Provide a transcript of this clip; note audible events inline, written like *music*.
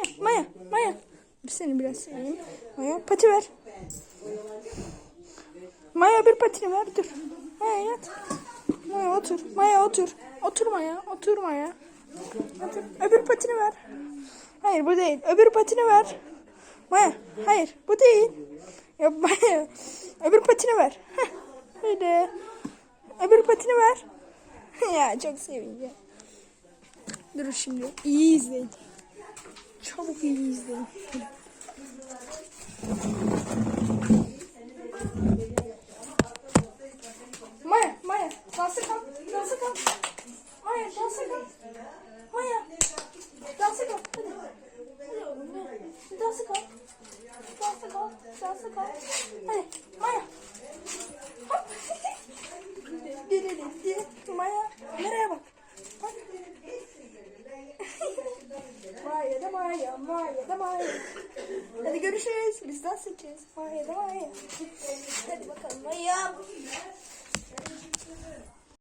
Maya, Maya, Maya. Dur seni biraz seveyim. Maya pati ver. Maya bir patini ver dur. Maya yat. Maya otur. Maya otur. Otur Maya. Otur Maya. Otur. Öbür patini ver. Hayır bu değil. Öbür patini ver. Maya hayır bu değil. Ya Maya. Öbür patini ver. Heh. Öbür patini ver. *laughs* ya çok sevince. Dur şimdi. İyi izleyin. Çabuk iyi izleyin. Maya, Maya, dansa kalk, dansa kalk. Maya, dansa kalk. Maya, dansa kalk. Hadi. Dansa kalk. Dansa kalk, dansa kalk. Hadi, Maya Maya, da Maya. Hadi görüşürüz. Biz dans edeceğiz. Maya da Maya.